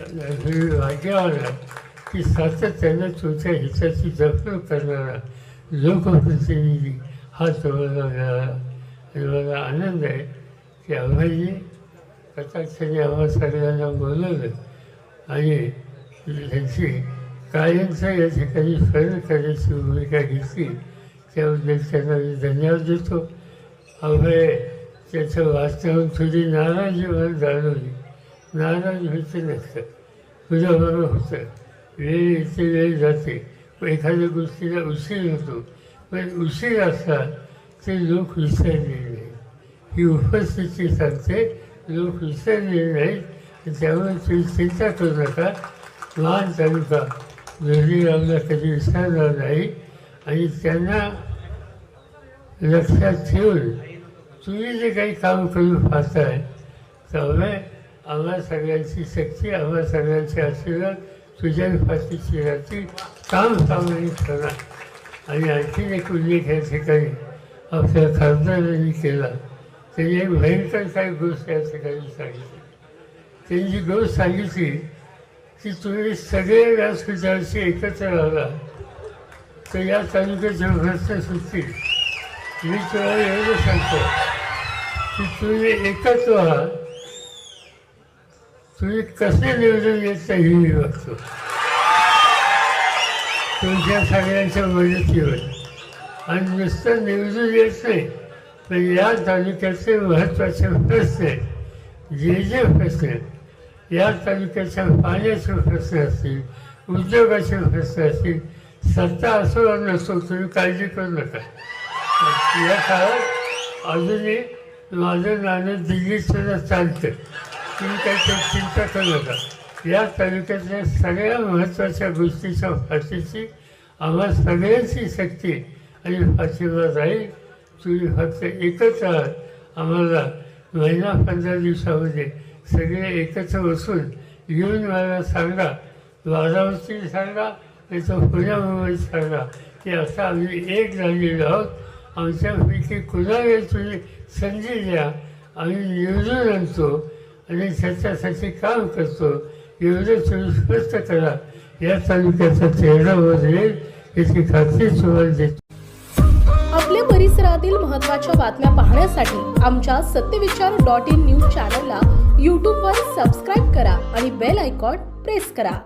वाटे राज्यावर की सातत्यानं तुमच्या हिताची जपणूक करणारा लोकप्रतिनिधी हा तुम्हाला मिळाला मला आनंद आहे की आम्हाही कटाक्षाने आम्हा सगळ्यांना बोलवलं आणि त्यांची कायमचं या ठिकाणी फरक करण्याची भूमिका घेतली त्याबद्दल त्यांना मी धन्यवाद देतो. अभय त्याचं वास्तवून थोडी नाराजी मला जाणवली नाना व्हायचं नसतं तुझ्याबरोबर होतं. वेळ येते वेळ जाते. पण एखाद्या गोष्टीला उशीर होतो. पण उशीर असला ते लोक विसरले नाही ही उपस्थिती सांगते लोक विसरले नाहीत. त्यामुळे तुम्ही चिंता करू नका. लहान तालुका जोडीरावला कधी विसरणार नाही. आणि त्यांना लक्षात ठेवून तुम्ही जे काही काम करून पाहताय त्यामुळे आम्हा सगळ्यांची शक्ती आम्हा सगळ्यांचे आशीर्वाद तुझ्या पाठीशी राहतील काम प्रामाणिकपणा आणि आणखीन एक उल्लेख या ठिकाणी आपल्या खासदारांनी केला. त्यांनी एक भयंकर काही गोष्ट या ठिकाणी सांगितली. त्यांनी जी गोष्ट सांगितली की तुम्ही सगळे व्यासपीठाशी एकत्र आला तर या तालुक्याच्या प्रश्न सुटतील मी तुम्हाला एवढं सांगतो की तुम्ही एकत्र आहात तुम्ही कसे निवडून येत हे मी बघतो. तुमच्या सगळ्यांच्या मदतीवर आणि नुसतं निवडून येत नाही पण या तालुक्याचे महत्त्वाचे प्रश्न जे जे प्रश्न या तालुक्याच्या पाण्याचे प्रश्न असतील उद्योगाचे प्रश्न असतील सत्ता असो वा नसो तुम्ही काळजी करू नका. या काळात अजूनही माझं नाणं दिल्लीत सुद्धा चालतं. तुम्ही चिंता करू या तालुक्यातल्या सगळ्या महत्त्वाच्या गोष्टीच्या भाषेची आम्हा सगळ्यांची शक्ती आणि आशीर्वाद आहे तुम्ही फक्त एकच आहात. आम्हाला महिना पंधरा दिवसामध्ये सगळे एकत्र बसून येऊन मला सांगा. बारामतीत सांगा नाही तर पुण्या सांगा. की असं आम्ही एक झालेलो आहोत. आमच्यापैकी कुणाला तुम्ही संधी द्या? आम्ही निवडून आणतो. आणि त्याच्यासाठी काम करतो. एवढं तुम्ही स्पष्ट करा. या तालुक्याचा चेहरा बदलेल याची खात्री तुम्हाला देतो. आपल्या परिसरातील महत्त्वाच्या बातम्या पाहण्यासाठी आमच्या सत्यविचार डॉट इन न्यूज चॅनलला यूट्यूबवर सबस्क्राईब करा आणि बेल आयकॉन प्रेस करा.